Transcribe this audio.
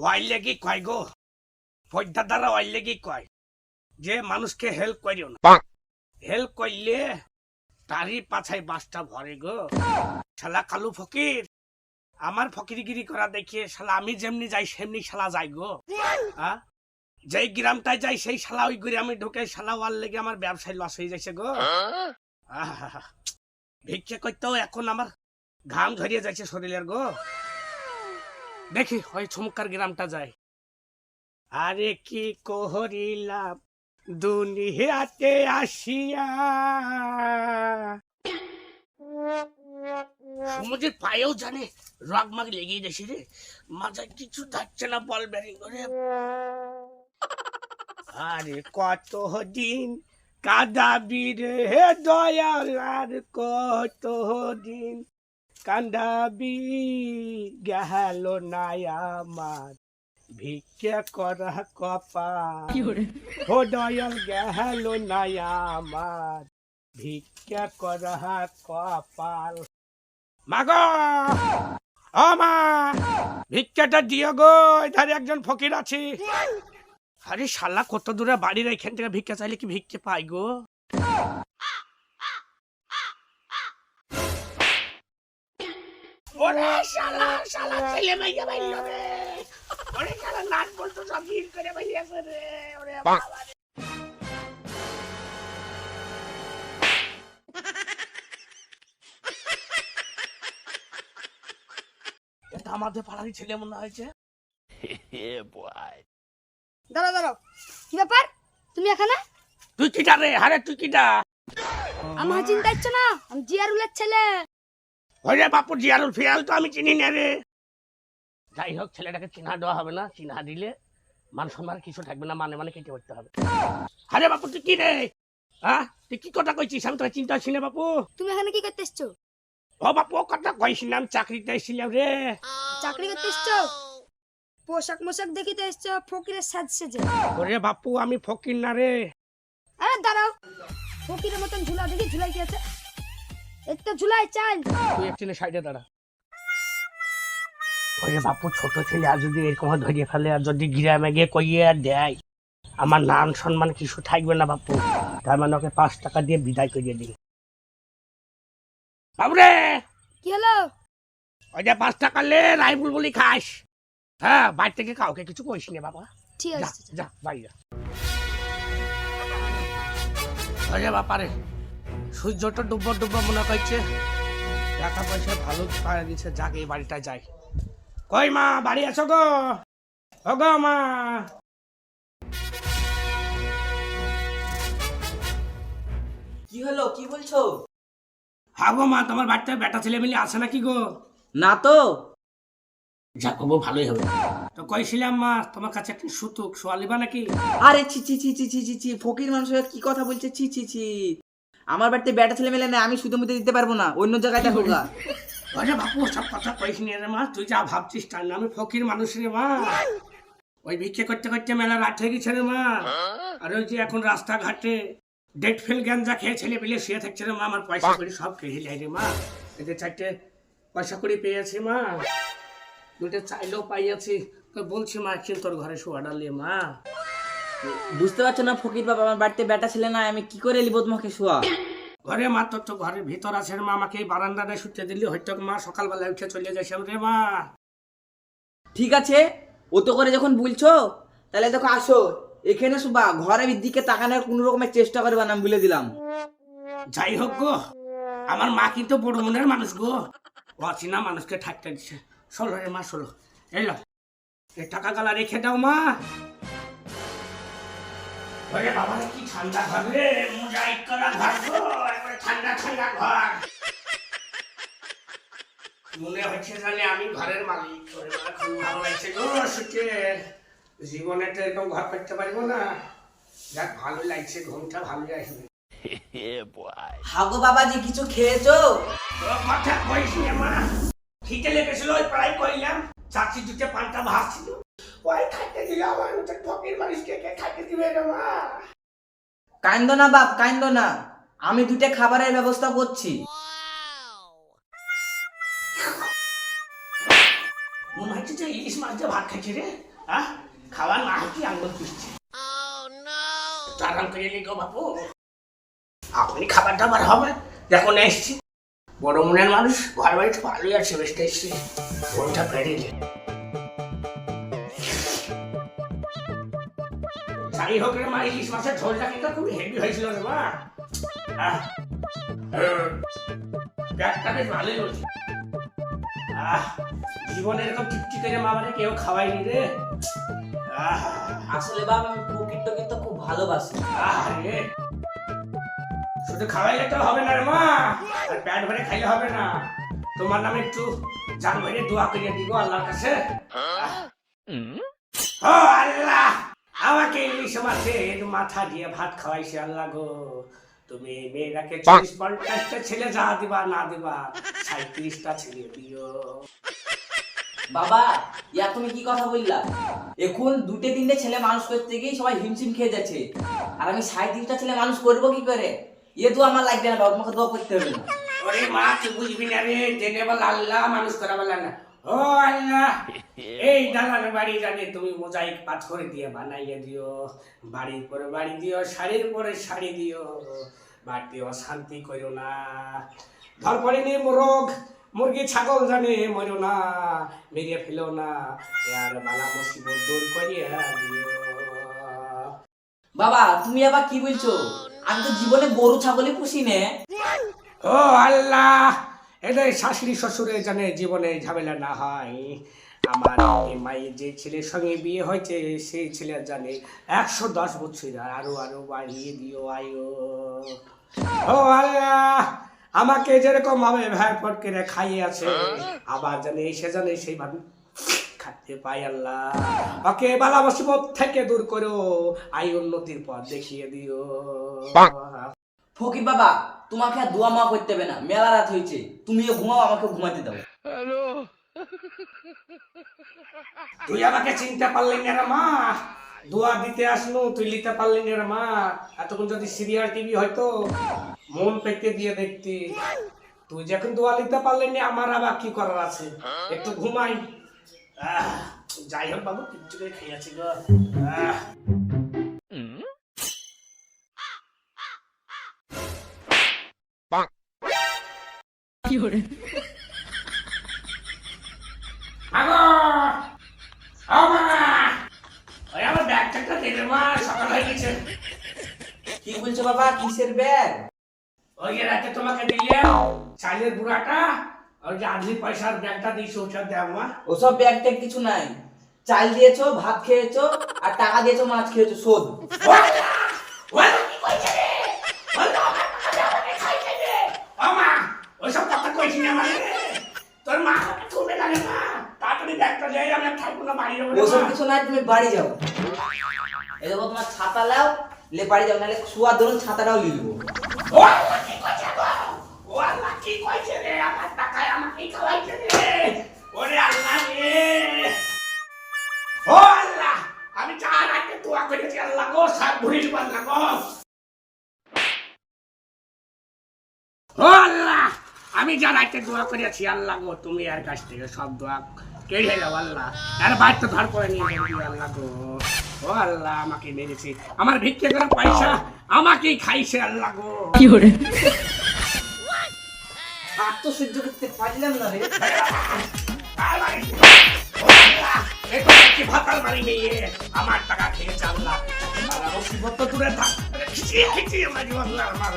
ওয়াইলে কি কয় গো? পদ্মা দ্বারা ওয়াইলে কি কয় যে মানুষকে হেল্প করিও না। হেল্প করলে তারই পাছায় বাসটা ভরে গো। শালা কালু ফকির আমার ফকিরগিরি করা দেখিয়ে শালা আমি যেমনি যাই সেমনি শালা যাই গো। হ্যাঁ যেই গ্রামটায় যাই সেই শালা ওই গ্রামে ঢুকে শালা ওয়াল লেগে আমার ব্যবসায় লস হয়ে যাচ্ছে গো। ভিক্ষে করতেও এখন আমার ঘাম ঝরিয়ে যাচ্ছে শরীরের গো। দেখি, ওই ছুমকার গ্রামটা যায়। আরে কি কহরিলাম দুনিয়াতে আসিয়া। সমুদ্রের পায়েও জানে রগ মাগ লেগেই দেশে রে। মাথায় কিছু থাকছে না বল ব্যারিং করে। আরে কত দিন কাঁদাবি রে, দয়াল, আর কত দিন কান্দাবি গেল নাই আমার। ভিক্ষা করা কপা ও দয়াল গেল নাই আমার। ভিক্ষা করা কপাল। মাগো! ও মা! ভিক্ষাটা দিও গো এধারে একজন ফকির আছে। আরে শালা কত দূরে বাড়ির এখান থেকে ভিক্ষা চাইলে কি ভিক্ষে পাই গো? ওরে শালা শালা ছেলে মাইয়া বাইল রে ওরে শালা নাট বলতো সব ভিড় করে বাইয়াছে রে। ওরে বাবা এটা আমাদের পাড়ারই ছেলে মনে হয়েছে। দাঁড়াও দাঁড়াও। কি ব্যাপার? তুমি এখানে? তুই কিটা রে? হারে তুই কিটা? আমার চিন্তা হচ্ছে না আমি জিয়ারুলের ছেলে। ওরে বাপু জিয়ারুল ফিয়াল তো আমি চিনি না রে। যাই হোক ছেলেটাকে চিনা দেওয়া হবে না চিনা দিলে মান সম্মান কিছু থাকবে না মানে মানে কেটে উঠতে হবে। আরে বাপু তুই কি রে? হ্যাঁ তুই কি কথা কইছিস? আমি তোকে চিন্তা ছিল বাপু। তুমি এখানে কি করতে এসছো? ও বাপু ও কথা কইছিলাম চাকরিতে এসেছিলাম রে। চাকরি করতে এসছো? পোশাক মোশাক দেখিতে এসছো ফকিরের সাজ সেজে। ওরে বাপু আমি ফকির না রে। আরে দাঁড়াও। ফকিরের মতন ঝুলা দেখি ঝুলাই কি আছে। তো ঝুলাই চাল। তুই একচুয়ালি সাইডে দাঁড়া। ওরে বাপু ছোট ছেলে আর যদি এরকম ধরিয়ে ফেলে আর যদি গ্রামে গিয়ে কইয়ে আর দেয় আমার নাম সম্মান কিছু থাকবে না বাপু। তার মানে ওকে পাঁচ টাকা দিয়ে বিদায় করিয়ে দিন। বাবুরে! কি হলো? ওই যে পাঁচ টাকা লে রাইফুল বলি খাস। হ্যাঁ বাড়ি থেকে কাউকে কিছু কইস নে বাবা। ঠিক আছে যা বাড়ি যা ওরে বাপারে। সূর্যটা ডুব ডুব মনে করছে। টাকা পয়সা ভালো পাওয়া গেছে যাকে এই বাড়িটা যাই। কই মা বাড়ি আছো গো? ও গো মা। কি হলো কি বলছো? হ্যাঁ গো মা তোমার বাড়িতে বেটা ছেলে মিলে আছে নাকি গো? না তো। যা করব ভালোই হবে। তো কইছিলাম মা তোমার কাছে একটা সুতুক সোয়ালিবা নাকি? আরে ছি ছি ছি ছি ছি ছি ছি ফকির মানুষের হয়ে কি কথা বলছে? ছি ছি ছি। আমার বাড়িতে বেটা ছেলে মেলে না আমি সুতো মুতে দিতে পারব না। অন্য জায়গায় দেখো গা। ওরে বাপু, সব কথা কইস নি রে মা, তুই যা ভাবছিস তার না? ফকির মানুষ রে মা। ওই ভিক্ষে করতে করতে মেলা রাত হয়ে গেছে রে মা। আর ওই যে এখন রাস্তাঘাটে ডেট ফেল গাঞ্জা খেয়ে ছেলে পেলে শুয়ে থাকছে রে মা, আমার পয়সা করি সব খেয়ে যায় রে মা। এতে চারটে পয়সা করি পেয়েছি মা। দুটো চাইলেও পাইয়াছি। তো বলছি মা, একদিন তোর ঘরে শোয়া ডালিয়ে মা। বুঝতে পারছ না ফকির বাবা আমার বাড়িতে বেটা ছেলে না আমি কি করে লিব তোমাকে শোয়া? ঘরে মা তোর তো ঘরের ভিতর আছে মা আমাকে এই বারান্দাটায় শুতে দিলি হয়তো মা সকালবেলা উঠে চলে যাইছে রে মা। ঠিক আছে ও তো করে যখন বলছো তাহলে দেখো আসো এখানে শুবা ঘরের দিকে তাকানোর কোনো রকমের চেষ্টা করবে না আমি বলে দিলাম। যাই হোক গো আমার মা কিন্তু বড় মনের মানুষ গো। অচেনা মানুষকে ঠাকতে দিচ্ছে ষোলো রে মা ষোলো এলো এ টাকা গালা রেখে দাও মা। ওরে বাবা কি ঠান্ডা ঘর রে? মোজাইক করা ঘর গো একবারে ঠান্ডা ঠান্ডা ঘর। মনে হচ্ছে জানি আমি ঘরের মালিক। ওরে বাবা, খুব ভালো লাগছে গো শুকে জীবনে তো এরকম ঘর করতে পারব না। যাক ভালো লাগছে ঘুমটা ভালো আসবে হাগো বাবাজি কিছু খেয়েছো? কথা কইস না মা খিদে লেগেছিল ওই প্রায় কইলাম চাচি দুটো পান্তা ভাত ছিল ওই খাইতে দিলে আমার ফকির মানুষকে কে খাইতে দিবে রে মা? কাইন্দ না বাপ না। আমি দুটো খাবারের ব্যবস্থা করছি। যে ইলিশ মাছ ভাত খাইছে রে হ্যাঁ? খাওয়া না হচ্ছে আঙ্গুল পিসছে আরাম করে গো বাবু আপনি খাবার দাবার হবে যখন এসছি। বড় মনের মানুষ ঘর বাড়িতে ভালোই আছে বেশ এসছি। যাই হোক রে মা ইলিশ মাছের ঝোলটা কিন্তু খুব হেভি হয়েছিল রে মা। পেটটা বেশ ভালোই হয়েছে আহ, জীবনে এরকম টিপটি করে মা মানে কেউ খাওয়াইনি রে। আসলে বাবা আমি প্রকৃত কিন্তু খুব ভালোবাসি। আরে শুধু খাওয়াইলে তো হবে না রে মা আর পেট ভরে খাইলে হবে না। তোমার নামে একটু জান ভরে দোয়া করিয়ে দিব আল্লাহর কাছে। আমাকে ইলিশ মাছের মাথা দিয়ে ভাত খাওয়াইছে আল্লাহ গো। তুমি মেয়েরাকে চল্লিশ পঞ্চাশটা ছেলে যা দিবা না দিবা সাঁত্রিশটা ছেলে দিও। বাবা ইয়া তুমি কি কথা বললা? এখন দুটো তিনটে ছেলে মানুষ করতে গিয়ে সবাই হিমশিম খেয়ে যাচ্ছে। আর আমি সাঁত্রিশটা ছেলে মানুষ করব কি করে? এ তো আমার লাগবে না বাবা তোমাকে দোয়া করতে হবে না। ওরে মা তুই বুঝবি না রে জেনে বল আল্লাহ মানুষ করা বলে না। ও আল্লাহ এই দালান বাড়ি জানে তুমি মোজাইক পাথর দিয়ে বানাইয়ে দিও বাড়ির পরে বাড়ি দিও শাড়ির পরে শাড়ি দিও বাড়িতে অশান্তি করো না। ধরপরে নিয়ে মোরগ মুরগি ছাগল জানে মরো না মেরে ফেলো না আর বালা মুসিবত দূর করিয়ে দিও। বাবা তুমি আবার কি বলছো? আমি তো জীবনে গরু ছাগলই পুষি নে। ও আল্লাহ এদের শাশুড়ি শ্বশুরে জানে জীবনে ঝামেলা না হয়। আমার মায়ের যে ছেলের সঙ্গে বিয়ে হয়েছে সেই ছেলে জানে একশো দশ বছর আর আরও আরও বাড়িয়ে দিও আয়ো। ও আল্লাহ আমাকে যেরকম ভাবে ভ্যার করে খাইয়ে আছে আবার জানে সে জানে সেইভাবে খাতে পাই আল্লাহ। ওকে বালা মুসিবত থেকে দূর করো আই উন্নতির পথ দেখিয়ে দিও। ফকির বাবা তোমাকে আর দোয়া মা করতে হবে না। মেলা রাত হয়েছে। তুমিও ঘুমাও আমাকে ঘুমাতে দাও। তুই আমাকে চিনতে পারলি না রে মা। দোয়া দিতে আসলো তুই নিতে পারলি না রে মা। এতক্ষণ যদি সিরিয়াল টিভি হয়তো মন পেতে দিয়ে দেখতি। তুই যখন দোয়া লিতে পারলি না আমার আবার কি করার আছে? একটু ঘুমাই। আহ, যাই হোক বাবু কিচ্ছু করে খেয়েছি গো। গেছে। কি বলছো বাবা কিসের ব্যাগ? ওই যে রাতে তোমাকে দিলাম চালের বুড়াটা ওই যে আধি পয়সার ব্যাগটা দিয়েছ ওটা দেও মা। ওসব ব্যাগ ট্যাগ কিছু নাই। চাল দিয়েছ ভাত খেয়েছো আর টাকা দিয়েছ মাছ খেয়েছো শোধ ওয়াল্লা! ওয়াল্লা কি কইছে রে? ওয়াল্লা আমার টাকা আমাকে খাইছে রে! ও মা, ওইসব কথা কইছি না মানে রে। তোর মা আমাকে তুলবে মা। তাড়াতাড়ি ব্যাগটা দিয়ে আমি থাকব না, বাড়ি যাব ওসব কিছু নাই তুমি বাড়ি যাও এই দেখো তোমার ছাতা লাও লে বাড়ি যাও নাহলে শুয়ার ধরুন ছাতাটাও লিখব ওয়াল্লা কি কইছে গো? ওয়াল্লা কি কইছে রে? আমার টাকায় আমাকেই খাওয়াইছে রে। ওরে আল্লাহ রে। ও আল্লাহ, আমি যা রাতে দোয়া করেছি আল্লাহ গো সব ভুলে আল্লাহ গো ও আল্লাহ আমি যা রাতে দোয়া করেছি আল্লাহ গো তুমি আর কাছ থেকে সব দোয়া কেড়ে যাও আল্লাহ। আর বাড়িতে ধর করে নিয়ে যাবি আল্লাহ গো। ও আল্লাহ আমাকে মেরেছে। আমার ভিক্ষে করা পয়সা আমাকেই খাইছে আল্লাহ গো। আর তো সহ্য করতে পারলাম না রে। আর বাড়ি ও আল্লাহ, এ তো দেখছি ভাতাল বাড়ি নিয়ে আমার টাকা খেয়েছে আল্লাহ আমার দূরে থাক। খিচিয়ে খিচিয়ে আমার জীবন আমার।